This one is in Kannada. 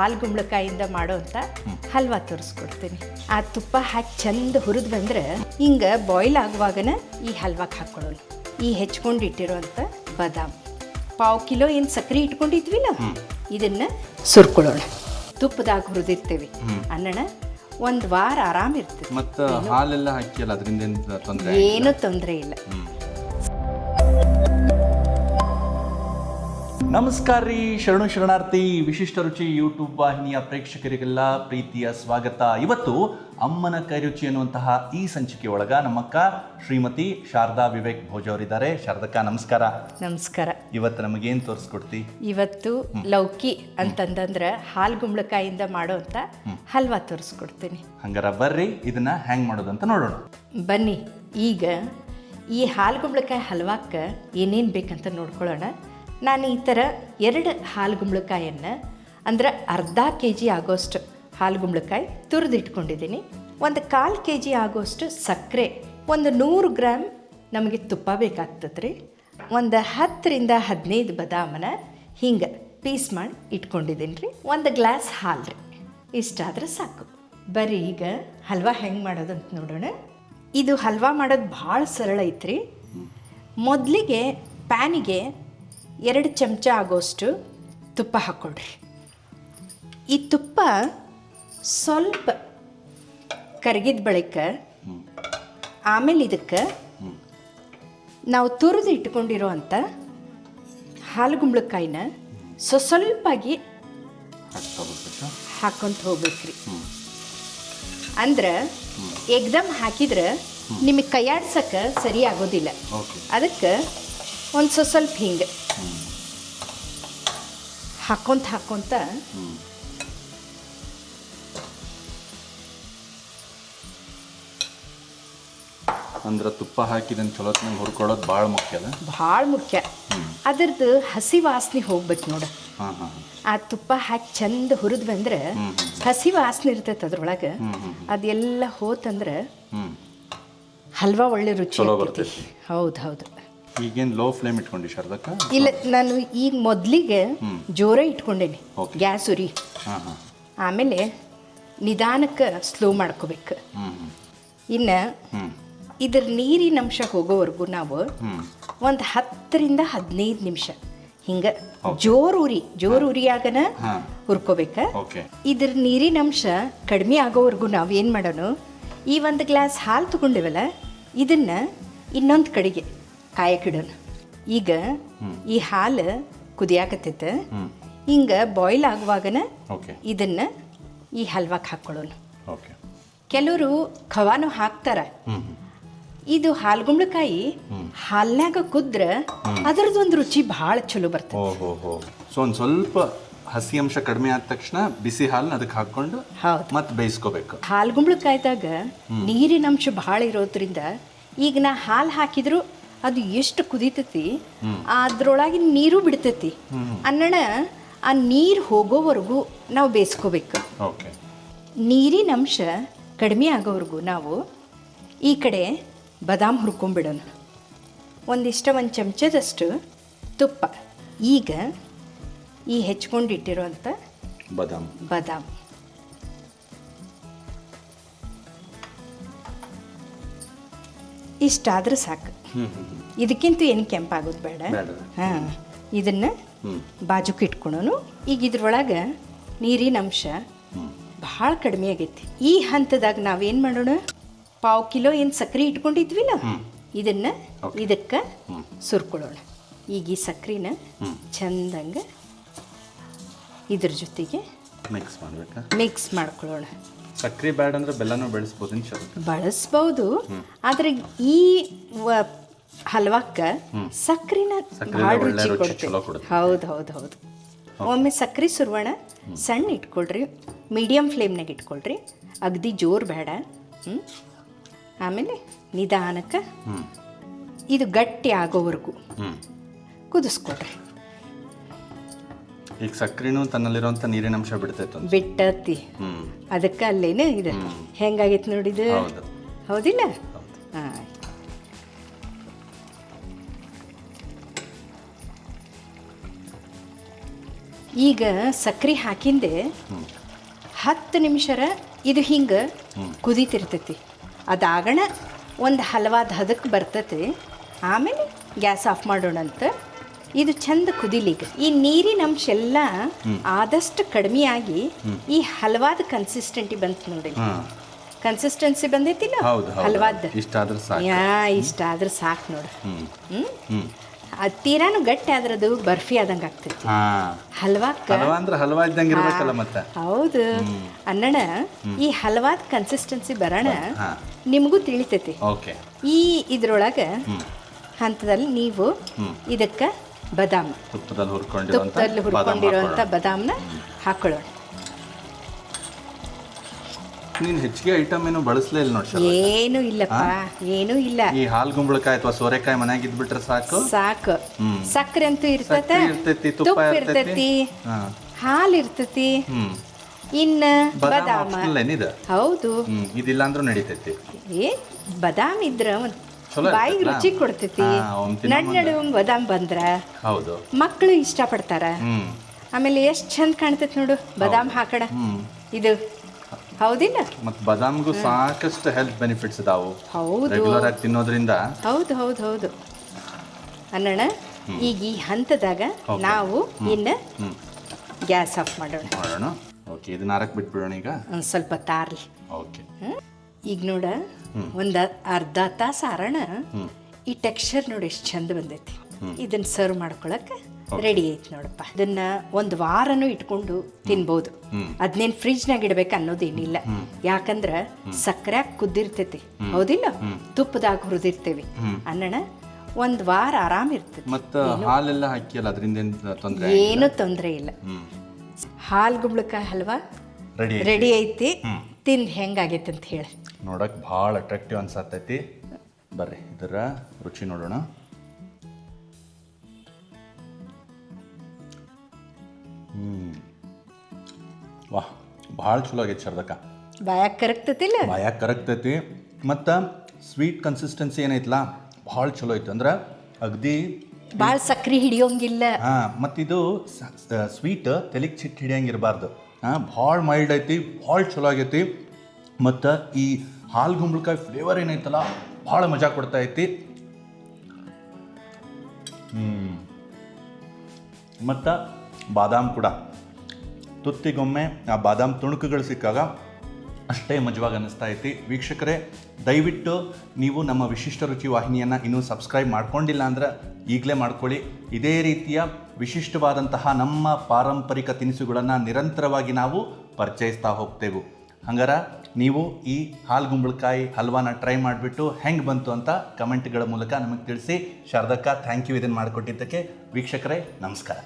ಹಾಲು ಗುಂಬಳಕಾಯಿಂದ ಮಾಡೋಂಥ ಹಲ್ವಾ ತೋರಿಸ್ಕೊಡ್ತೀನಿ. ಆ ತುಪ್ಪ ಹಾಕಿ ಚಂದ ಹುರಿದು ಬಂದ್ರೆ ಹಿಂಗೆ ಬಾಯ್ಲ್ ಆಗುವಾಗನ ಈ ಹಲ್ವಾಕ್ಕೆ ಹಾಕ್ಕೊಳ್ಳೋಣ ಈ ಹೆಚ್ಕೊಂಡು ಇಟ್ಟಿರುವಂಥ ಬಾದಾಮ್. ಪಾವು ಕಿಲೋ ಏನು ಸಕ್ಕರೆ ನಾವು ಇದನ್ನ ಸುರ್ಕೊಳ್ಳೋಣ ತುಪ್ಪದಾಗ ಹುರಿದಿರ್ತೇವೆ. ಅನ್ನಣ ಒಂದು ವಾರ ಆರಾಮ್ ಇರ್ತದೆ. ಮತ್ತು ಹಾಲೆಲ್ಲ ಅದರಿಂದ ಏನೂ ತೊಂದರೆ ಇಲ್ಲ. ನಮಸ್ಕಾರ ರೀ ಶರಣು ಶರಣಾರ್ಥಿ ವಿಶಿಷ್ಟ ರುಚಿ ಯೂಟ್ಯೂಬ್ ವಾಹಿನಿಯ ಪ್ರೇಕ್ಷಕರಿಗೆಲ್ಲ ಪ್ರೀತಿಯ ಸ್ವಾಗತ. ಇವತ್ತು ಅಮ್ಮನ ಕೈರುಚಿ ಅನ್ನುವಂತಹ ಈ ಸಂಚಿಕೆ ಒಳಗ ನಮ್ಮಕ್ಕ ಶ್ರೀಮತಿ ಶಾರದಾ ವಿವೇಕ್ ಭೋಜ ಅವರಿದ್ದಾರೆ. ಶಾರದಕ್ಕ ನಮಸ್ಕಾರ. ನಮಸ್ಕಾರ. ಇವತ್ತು ನಮಗೇನು ತೋರಿಸ್ಕೊಡ್ತಿ? ಇವತ್ತು ಲೌಕಿ ಅಂತಂದ್ರೆ ಹಾಲು ಗುಂಬಳಕಾಯಿಂದ ಮಾಡುವಂತ ಹಲ್ವಾ ತೋರಿಸ್ಕೊಡ್ತೀನಿ. ಹಂಗಾರ ಬರ್ರಿ ಇದನ್ನ ಹ್ಯಾಂಗ್ ಮಾಡೋದು ಅಂತ ನೋಡೋಣ. ಬನ್ನಿ ಈಗ ಈ ಹಾಲು ಗುಂಬಳಕಾಯಿ ಹಲ್ವಾಕ್ಕೆ ಏನೇನು ಬೇಕಂತ ನೋಡ್ಕೊಳ್ಳೋಣ. ನಾನು ಈ ಥರ ಎರಡು ಹಾಲು ಗುಂಬಳಕಾಯನ್ನು ಅಂದ್ರೆ ಅರ್ಧ ಕೆ ಜಿ ಆಗೋಷ್ಟು ಹಾಲು ಗುಂಬಳಕಾಯಿ ತುರಿದಿಟ್ಕೊಂಡಿದ್ದೀನಿ. ಒಂದು ಕಾಲು ಕೆ ಜಿ ಆಗೋಷ್ಟು ಸಕ್ಕರೆ, ಒಂದು ನೂರು ಗ್ರಾಮ್ ನಮಗೆ ತುಪ್ಪ ಬೇಕಾಗ್ತದೆ ರೀ ಒಂದು ಹತ್ತರಿಂದ ಹದಿನೈದು ಬದಾಮನ ಹಿಂಗೆ ಪೀಸ್ ಮಾಡಿ ಇಟ್ಕೊಂಡಿದ್ದೀನಿ ರೀ ಒಂದು ಗ್ಲಾಸ್ ಹಾಲು ರೀ ಇಷ್ಟಾದರೆ ಸಾಕು. ಬರೀ ಈಗ ಹಲ್ವಾ ಹೆಂಗೆ ಮಾಡೋದು ಅಂತ ನೋಡೋಣ. ಇದು ಹಲ್ವಾ ಮಾಡೋದು ಭಾಳ ಸರಳ ಐತ್ರಿ. ಮೊದಲಿಗೆ ಪ್ಯಾನಿಗೆ ಎರಡು ಚಮಚ ಆಗೋಷ್ಟು ತುಪ್ಪ ಹಾಕ್ಕೊಳ್ರಿ. ಈ ತುಪ್ಪ ಸ್ವಲ್ಪ ಕರಗಿದ ಬಳಿಕ ಆಮೇಲೆ ಇದಕ್ಕೆ ನಾವು ತುರಿದು ಇಟ್ಕೊಂಡಿರೋ ಅಂಥ ಹಾಲುಗುಂಬಳಕಾಯಿನ ಸೊ ಸ್ವಲ್ಪಾಗಿ ಹಾಕ್ತಾ ಹಾಕೊಂತ ಹೋಗ್ಬೇಕ್ರಿ. ಅಂದ್ರೆ ಎಕ್ದಮ್ ಹಾಕಿದ್ರೆ ನಿಮಗೆ ಕೈಯಾಡ್ಸಕ್ಕೆ ಸರಿ ಆಗೋದಿಲ್ಲ. ಅದಕ್ಕೆ ಒಂದು ಸ್ವಲ್ಪ ಸ್ವಲ್ಪ ಹಿಂಗೆ ಹಾಕೊಂತ ಹಾಕೊಂತ. ಅಂದ್ರೆ ತುಪ್ಪ ಹಾಕಿದ ಚಲೋತ್ನಂಗೆ ಹುರ್ಕೊಳ್ಳೋದು ಭಾಳ ಮುಖ್ಯ ಅಲ್ಲ? ಭಾಳ ಮುಖ್ಯ. ಅದರದ್ದು ಹಸಿ ವಾಸನೆ ಹೋಗ್ಬೇಕು ನೋಡ. ಆ ತುಪ್ಪ ಹಾಕಿ ಚಂದ ಹುರಿದ್ ಬಂದ್ರೆ ಹಸಿ ವಾಸನೆ ಇರ್ತೈತೆ ಅದ್ರೊಳಗೆ. ಅದೆಲ್ಲ ಹೋತಂದ್ರೆ ಹಲ್ವಾ ಒಳ್ಳೆ ರುಚಿ ಹೌದು ಹೌದು. ಈಗೇನು ಲೋ ಫ್ಲೇಮ್ ಇಟ್ಕೊಂಡಿ ಶಾರದಕ್ಕ ಇಲ್ಲ ನಾನು ಈಗ ಮೊದಲಿಗೆ ಜೋರೇ ಇಟ್ಕೊಂಡೇನಿ ಗ್ಯಾಸ್ ಉರಿ. ಆಮೇಲೆ ನಿಧಾನಕ್ಕೆ ಸ್ಲೋ ಮಾಡ್ಕೋಬೇಕು. ಇನ್ನು ಇದ್ರ ನೀರಿನ ಅಂಶ ಹೋಗೋವರೆಗೂ ನಾವು ಒಂದು ಹತ್ತರಿಂದ ಹದಿನೈದು ನಿಮಿಷ ಹಿಂಗೆ ಜೋರು ಉರಿ ಜೋರು ಉರಿಯಾಗನ ಹುರ್ಕೋಬೇಕ. ಇದ್ರ ನೀರಿನ ಅಂಶ ಕಡಿಮೆ ಆಗೋವರೆಗೂ ನಾವು ಏನು ಮಾಡೋಣ ಈ ಒಂದು ಗ್ಲಾಸ್ ಹಾಲು ತಗೊಂಡಿವಲ್ಲ ಇದನ್ನ ಇನ್ನೊಂದು ಕಡೆಗೆ ಕಾಯಕ್ಕಿಡೋಣ ಈಗ ಈ ಹಾಲು ಕುದಿಯಾಕತ್ತೈತೆ. ಹಿಂಗೆ ಬಾಯ್ಲ್ ಆಗುವಾಗನ ಇದನ್ನ ಈ ಹಲ್ವಾಕ್ ಹಾಕ್ಕೊಳ್ಳೋಣ. ಓಕೆ. ಕೆಲವರು ಖವಾನು ಹಾಕ್ತಾರ. ಇದು ಹಾಲ್ಗುಂಬಳಕಾಯಿ ಹಾಲ್ನಾಗ ಕುದ್ರ ಅದರದೊಂದು ರುಚಿ ಭಾಳ ಚಲೋ ಬರ್ತದೆ ಸೊ ಒಂದು ಸ್ವಲ್ಪ ಹಸಿ ಅಂಶ ಕಡಿಮೆ ಆದ ತಕ್ಷಣ ಬಿಸಿ ಹಾಲನ್ನ ಅದಕ್ಕೆ ಹಾಕೊಂಡು ಮತ್ತೆ ಬೇಯಿಸ್ಕೋಬೇಕು. ಹಾಲ್ಗುಂಬಳಕಾಯಿದಾಗ ನೀರಿನ ಅಂಶ ಭಾಳ ಇರೋದ್ರಿಂದ ಈಗ ನಾ ಹಾಲು ಹಾಕಿದ್ರು ಅದು ಎಷ್ಟು ಕುದಿತೈತಿ? ಅದ್ರೊಳಗಿನ ನೀರು ಬಿಡ್ತೈತಿ. ಅನ್ನಣ ಆ ನೀರು ಹೋಗೋವರೆಗೂ ನಾವು ಬೇಯಿಸ್ಕೋಬೇಕು. ನೀರಿನ ಅಂಶ ಕಡಿಮೆ ಆಗೋವರೆಗೂ ನಾವು ಈ ಕಡೆ ಬದಾಮ್ ಹುರ್ಕೊಂಬಿಡೋಣ. ಒಂದಿಷ್ಟ ಒಂದು ಚಮಚದಷ್ಟು ತುಪ್ಪ. ಈಗ ಈ ಹೆಚ್ಕೊಂಡಿಟ್ಟಿರೋಂಥ ಬದಾಮ್. ಬಾದಾಮ್. ಇಷ್ಟಾದ್ರೆ ಸಾಕು. ಇದಕ್ಕಿಂತ ಏನು ಕೆಂಪಾಗೋದು ಬೇಡ. ಹಾಂ ಇದನ್ನ ಬಾಜುಕ್ಕೆ ಇಟ್ಕೊಳೋನು. ಈಗ ಇದ್ರೊಳಗೆ ನೀರಿನ ಅಂಶ ಭಾಳ ಕಡಿಮೆ ಆಗೈತಿ. ಈ ಹಂತದಾಗ ನಾವೇನು ಮಾಡೋಣ? ಪಾವು ಕಿಲೋ ಏನು ಸಕ್ಕರೆ ನಾವು ಇದನ್ನ ಇದಕ್ಕೆ ಸುರ್ಕೊಳ್ಳೋಣ ಈಗ ಈ ಸಕ್ಕರೆನ ಚಂದಂಗೆ ಇದ್ರ ಜೊತೆಗೆ ಮಿಕ್ಸ್ ಮಾಡ್ಬೇಕಾ? ಮಿಕ್ಸ್ ಮಾಡ್ಕೊಳ್ಳೋಣ ಸಕ್ರೆ ಬ್ಯಾಡ್ ಅಂದ್ರೆ ಬೆಲ್ಲನೂ ಬೆಳೆಸ್ಬೋದು ಬಳಸಬಹುದು ಬಳಸ್ಬೋದು. ಆದರೆ ಈ ಹಲ್ವಾಕ್ಕ ಸಕ್ರಿನ ಸಕ್ರೆನ ಭಾಳ ರುಚಿ. ಹೌದು ಹೌದು ಹೌದು. ಒಮ್ಮೆ ಸಕ್ರಿ ಸುರ್ವಣ ಸಣ್ಣ ಇಟ್ಕೊಳ್ರಿ. ಮೀಡಿಯಮ್ ಫ್ಲೇಮ್ನಾಗ ಇಟ್ಕೊಳ್ರಿ. ಅಗದಿ ಜೋರು ಬೇಡ. ಹ್ಞೂ ಆಮೇಲೆ ನಿಧಾನಕ್ಕೆ ಇದು ಗಟ್ಟಿ ಆಗೋವರೆಗೂ ಕುದಿಸ್ಕೊಡ್ರಿ ಈಗ ಸಕ್ಕರೆನೂ ತನ್ನಲ್ಲಿರುವಂಥ ನೀರಿನ ಅಂಶ ಬಿಡ್ತೈತೆ ಬಿಟ್ಟತಿ. ಅದಕ್ಕೆ ಅಲ್ಲೇನೆ ಇದು. ಹೆಂಗಾಗಿತ್ತು ನೋಡಿದು ಹೌದು. ಹೌದಿಲ್ಲ? ಹೌದು. ಹಾಂ ಈಗ ಸಕ್ಕರೆ ಹಾಕಿಂದೆ ಹತ್ತು ನಿಮಿಷರ ಇದು ಹಿಂಗೆ ಕುದೀತಿರ್ತೈತಿ. ಅದಾಗಣ ಒಂದು ಹಲವಾದ ಹದಕ್ಕೆ ಬರ್ತೈತಿ. ಆಮೇಲೆ ಗ್ಯಾಸ್ ಆಫ್ ಮಾಡೋಣಂತ ಇದು ಚಂದ ಕುದಿಲಿಗೆ ಈ ನೀರಿನ ಅಂಶ ಎಲ್ಲ ಆದಷ್ಟು ಕಡಿಮೆ ಆಗಿ ಈ ಹಲವಾದ ಕನ್ಸಿಸ್ಟೆಂಟಿ ಬಂತು ನೋಡಿ ಕನ್ಸಿಸ್ಟೆನ್ಸಿ ಬಂದೈತಿಲ್ಲ? ಹಲವಾದ ಹೌದು ಇಷ್ಟ ಆದ್ರೆ ಸಾಕು. ಯಾ ಇಷ್ಟ ಆದ್ರೆ ಸಾಕು ನೋಡು ಹ್ಞೂ ಅದು ತೀರಾನು ಗಟ್ಟಿ ಆದ್ರದು ಬರ್ಫಿ ಆದಂಗ ಆಗ್ತೈತಿ. ಹಲ್ವಾಕ್ಕ? ಹಲ್ವಾ ಅಂದ್ರೆ ಇದ್ದಂಗೆ ಇರ್ಬೇಕಲ್ಲ ಮತ್ತೆ. ಹೌದು. ಅನ್ನಣ ಈ ಹಲವಾದ ಕನ್ಸಿಸ್ಟೆನ್ಸಿ ಬರೋಣ. ನಿಮಗೂ ತಿಳಿತೈತಿ. ಈ ಇದ್ರೊಳಗ ಹಂತದಲ್ಲಿ ನೀವು ಇದಕ್ಕೆ ಬದಾಮ್. ತುಪ್ಪದಲ್ಲಿ ಹುರ್ಕೊಂಡಿರೋಂಥ ತುಪ್ಪದಲ್ಲಿ ಹುರ್ಕೊಂಡಿರೋಂಥ ಬದಾಮ್ನ ಹಾಕೊಳ್ಳೋಣ. ನೀನು ಹೆಚ್ಚಿಗೆ ಐಟಮ್ ಏನು ಬಳಸಲೇ ಇಲ್ಲ ನೋಡಿ. ಏನೂ ಇಲ್ಲಪ್ಪ ಏನೂ ಇಲ್ಲ. ಈ ಹಾಲು ಗುಂಬಳಕಾಯಿ ಅಥವಾ ಸೋರೆಕಾಯಿ ಮನ್ಯಾಗ ಇದ್ಬಿಟ್ರೆ ಸಾಕು? ಸಾಕು. ಸಕ್ಕರೆ ಅಂತೂ ಇರ್ತೈತೆ ಇರ್ತೈತಿ, ತುಪ್ಪ ಇರ್ತೈತಿ. ಹಾಲು ಇರ್ತೈತಿ. ಇನ್ನ ಬದಾಮ್ ಹೌದು. ಇದಿಲ್ಲ ಅಂದ್ರೂ ನಡೀತೈತಿ. ಏ ಬದಾಮ್ ಇದ್ರ ಒಂದ್ ಬಾಯಿಗೆ ರುಚಿ ಕೊಡ್ತೈತಿ. ನಡ್ ನಡು ಬದಾಮ್ ಬಂದ್ರ ಹೌದು. ಮಕ್ಕಳು ಇಷ್ಟ ಪಡ್ತಾರ ಆಮೇಲೆ ಎಷ್ಟ್ ಚಂದ ಕಾಣ್ತೈತಿ ನೋಡು ಬದಾಮ್ ಹಾಕಡ. ಹ್ಮ್. ಇದು. ಹೌದಿಲ್ಲ? ಮತ್ತೆ ಬಾದಾಮ್ಗೂ ಸಾಕಷ್ಟು ಹೆಲ್ತ್ ಬೆನಿಫಿಟ್ಸ್ ಇದಾವು. ಹೌದು. ರೆಗ್ಯುಲರ್ ಆಗಿ ತಿನ್ನೋದ್ರಿಂದ. ಹೌದು ಹೌದು ಹೌದು. ಅನ್ನೋಣ ಈಗ ಈ ಹಂತದಾಗ ನಾವು ಇನ್ನ ಗ್ಯಾಸ್ ಆಫ್ ಮಾಡೋಣ. ಮಾಡೋಣ? ಓಕೆ ಇದನ್ನ ಹಾರಕ್ಕೆ ಬಿಟ್ಬಿಡೋಣ ಈಗ? ಒಂದು ಸ್ವಲ್ಪ ತಾರ್ಲಿ. ಓಕೆ ಈಗ ನೋಡ ಒಂದು ಅರ್ಧ ತಾಸು ಆರಣ ಈ ಟೆಕ್ಸ್ಚರ್ ನೋಡಿ ಎಷ್ಟು ಚಂದ ಬಂದೈತಿ. ಇದನ್ನ ಸರ್ವ್ ಮಾಡ್ಕೊಳಕ್ಕೆ ರೆಡಿ ಐತಿ ನೋಡಪ್ಪ. ಅದನ್ನ ಒಂದು ವಾರನೂ ಇಟ್ಕೊಂಡು ತಿನ್ಬೋದು. ಅದನ್ನೇನು ಫ್ರಿಜ್ನಾಗ ಇಡ್ಬೇಕು ಅನ್ನೋದೇನಿಲ್ಲ. ಯಾಕಂದ್ರೆ ಸಕ್ಕರೆ ಕುದ್ದಿರ್ತೈತಿ. ಹೌದಿಲ್ಲ? ತುಪ್ಪದಾಗ ಹುರಿದಿರ್ತೇವಿ. ಅನ್ನಣ ಒಂದ್ ವಾರ ಆರಾಮ್ ಇರ್ತೈತಿ. ಮತ್ತು ಹಾಲೆಲ್ಲ ಅದರಿಂದ ಏನು ತೊಂದರೆ ಏನೂ ತೊಂದರೆ ಇಲ್ಲ. ಹಾಲು ಗುಂಬಳಕಾಯಿ ಹಲ್ವಾ ರೆಡಿ ರೆಡಿ ಐತಿ. ತಿಂದು ಹೆಂಗಾಗೈತೆ ಅಂತ ಹೇಳಿ. ನೋಡಕ್ ಭಾಳ ಅಟ್ರಾಕ್ಟಿವ್ ಅನ್ಸತ್ತೈತಿ ಬರ್ರಿ ಇದರ ರುಚಿ ನೋಡೋಣ. ಹ್ಮ್. ವಾಹ್ ಭಾಳ ಚಲೋ ಆಗೈತೆ ಶರ್ದಕ್ಕ. ಬಾಯಾಗ ಕರಗ್ತತಿಲ್ಲ? ಬಾಯಾಗ ಕರಗ್ತೈತಿ. ಮತ್ತು ಸ್ವೀಟ್ ಕನ್ಸಿಸ್ಟೆನ್ಸಿ ಏನೈತಲ್ಲ ಭಾಳ ಚಲೋ ಐತಿ. ಅಂದ್ರೆ ಅಗದಿ ಭಾಳ ಸಕ್ರೆ ಹಿಡಿಯೋಂಗಿಲ್ಲ. ಹಾಂ ಮತ್ತಿದು ಸ್ವೀಟ್ ತಲೆಗೆ ಚಿಟ್ಟು ಹಿಡಿಯಂಗಿರಬಾರ್ದು ಹಾಂ ಭಾಳ ಮೈಲ್ಡ್ ಐತಿ ಭಾಳ ಚಲೋ ಆಗೈತಿ. ಮತ್ತು ಈ ಹಾಲು ಗುಂಬಳಕಾಯಿ ಫ್ಲೇವರ್ ಏನೈತಲ್ಲ, ಭಾಳ ಮಜಾ ಕೊಡ್ತಾ ಐತಿ. ಮತ್ತು ಬಾದಾಮ್ ಕೂಡ. ತುತ್ತಿಗೊಮ್ಮೆ ಆ ಬಾದಾಮ್ ತುಣುಕುಗಳು ಸಿಕ್ಕಾಗ ಅಷ್ಟೇ ಮಜವಾಗಿ ಅನ್ನಿಸ್ತಾ ಐತಿ. ವೀಕ್ಷಕರೇ, ದಯವಿಟ್ಟು ನೀವು ನಮ್ಮ ವಿಶಿಷ್ಟ ರುಚಿ ವಾಹಿನಿಯನ್ನು ಇನ್ನೂ ಸಬ್ಸ್ಕ್ರೈಬ್ ಮಾಡ್ಕೊಂಡಿಲ್ಲ ಅಂದ್ರೆ ಈಗಲೇ ಮಾಡ್ಕೊಳ್ಳಿ. ಇದೇ ರೀತಿಯ ವಿಶಿಷ್ಟವಾದಂತಹ ನಮ್ಮ ಪಾರಂಪರಿಕ ತಿನಿಸುಗಳನ್ನು ನಿರಂತರವಾಗಿ ನಾವು ಪರಿಚಯಿಸ್ತಾ ಹೋಗ್ತೇವೆ. ಹಂಗಾರ ನೀವು ಈ ಹಾಲ್ಗುಂಬಳಕಾಯಿ ಹಲ್ವಾನ ಟ್ರೈ ಮಾಡಿಬಿಟ್ಟು ಹೆಂಗೆ ಬಂತು ಅಂತ ಕಮೆಂಟ್ಗಳ ಮೂಲಕ ನಮಗೆ ತಿಳಿಸಿ. ಶಾರದಕ್ಕ ಥ್ಯಾಂಕ್ ಯು ಇದನ್ನು ಮಾಡಿಕೊಟ್ಟಿದ್ದಕ್ಕೆ. ವೀಕ್ಷಕರೇ, ನಮಸ್ಕಾರ.